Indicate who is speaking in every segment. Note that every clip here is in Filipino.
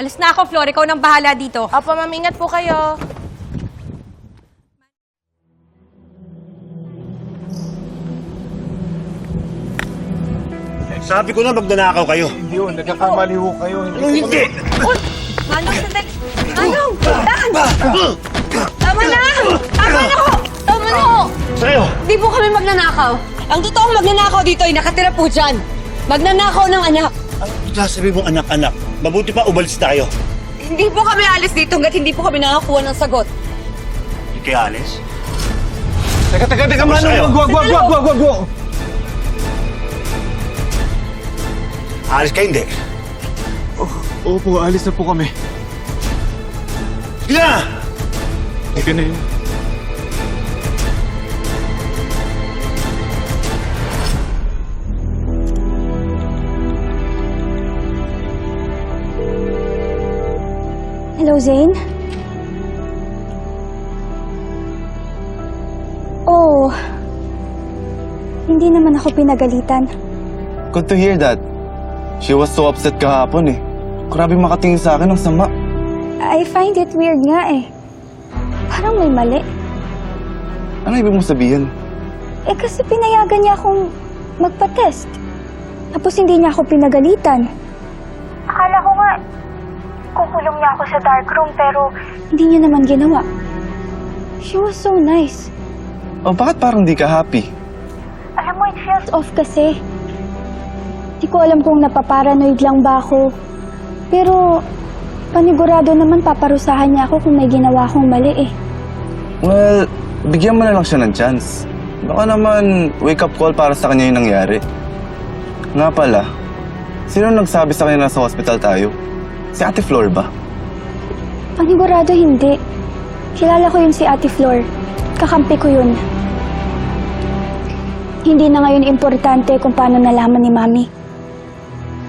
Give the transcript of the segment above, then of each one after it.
Speaker 1: Alis na ako, Flor. Ikaw nang bahala dito.
Speaker 2: Opo, ma'am. Ingat po kayo.
Speaker 3: Sabi ko na magnanakaw kayo.
Speaker 4: Hindi yun, nagkakamali ho kayo. Hindi
Speaker 3: Anong hindi?
Speaker 1: Manong, sandali. Manong, dahan! Tama na! Tama na ho! Tama na ho!
Speaker 3: Sa'yo!
Speaker 1: Hindi po kami magnanakaw. Ang totoong magnanakaw dito ay nakatira po dyan. Magnanakaw ng anak.
Speaker 3: Ang sasabi mong anak-anak, mabuti pa umalis tayo.
Speaker 1: Hindi po kami alis dito hanggat hindi po kami nakakuha ng sagot.
Speaker 3: Hindi kaya alis?
Speaker 4: Teka, teka, teka,
Speaker 3: sa'yo.
Speaker 4: wag, wag, wag, wag, wag, wag, wag.
Speaker 3: Alis ka hindi.
Speaker 4: Opo, alis na po kami.
Speaker 3: Sige na!
Speaker 4: Teka na yun.
Speaker 5: Hello, Zane? Oh, hindi naman ako pinagalitan.
Speaker 6: Good to hear that. She was so upset kahapon eh. Grabe makatingin sa akin ng sama.
Speaker 5: I find it weird nga eh. Parang may mali.
Speaker 6: Ano ibig mong sabihin?
Speaker 5: Eh kasi pinayagan niya akong magpa-test. Tapos hindi niya ako pinagalitan. Niya ako sa dark room pero hindi niya naman ginawa. She was so nice.
Speaker 6: O bakit parang di ka happy?
Speaker 5: Alam mo, it feels off kasi. Di ko alam kung napaparanoid lang ba ako. Pero panigurado naman paparusahan niya ako kung may ginawa akong mali eh.
Speaker 6: Well, bigyan mo na lang siya ng chance. Baka naman wake-up call para sa kanya yung nangyari. Nga pala, sino nagsabi sa kanya na sa hospital tayo? Si Ate Flor ba?
Speaker 5: Panigurado hindi. Kilala ko yun si Ate Flor. Kakampi ko yun. Hindi na ngayon importante kung paano nalaman ni Mami.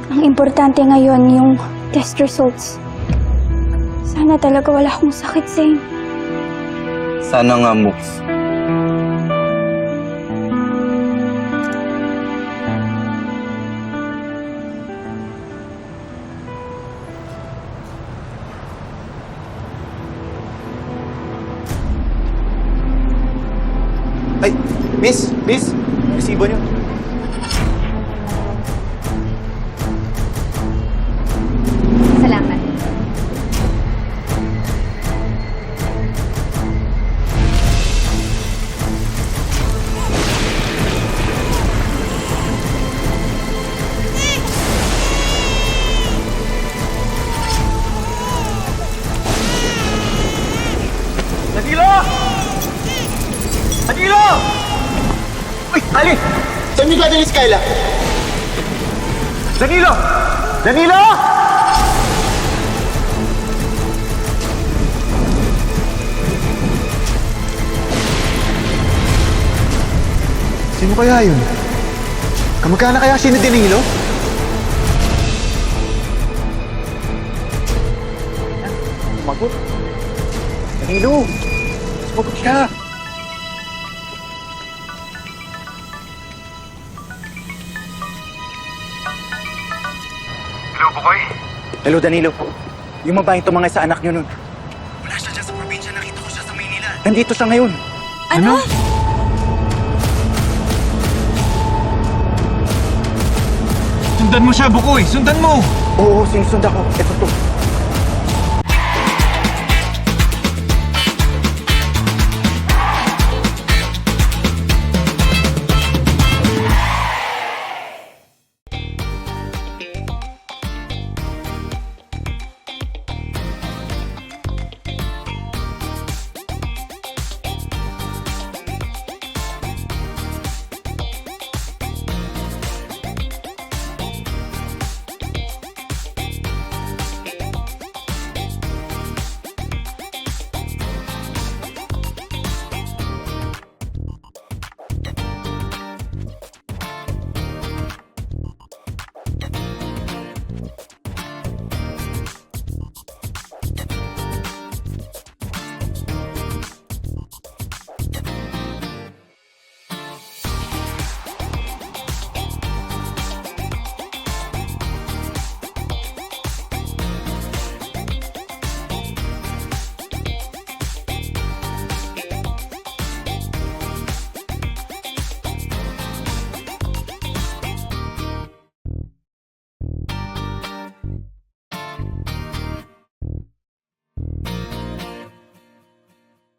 Speaker 5: Ang importante ngayon yung test results. Sana talaga wala akong sakit, Zane.
Speaker 6: Sana nga, Mooks.
Speaker 4: Miss, miss, resibo niyo. Uy, Ali! Saan niyo dadali si Kyla? Danilo! Danilo! Sino kaya yun? Kamagkana kaya si Danilo? Magot. Danilo! Sumagot ka!
Speaker 7: Hello, Danilo. Yung babaeng tumangay sa anak niyo nun. Wala siya dyan sa probinsya. Nakita ko siya sa Maynila. Nandito siya ngayon.
Speaker 4: Ano? Sundan mo siya, Bukoy! Sundan mo!
Speaker 7: Oo, sinusund ako. Ito to.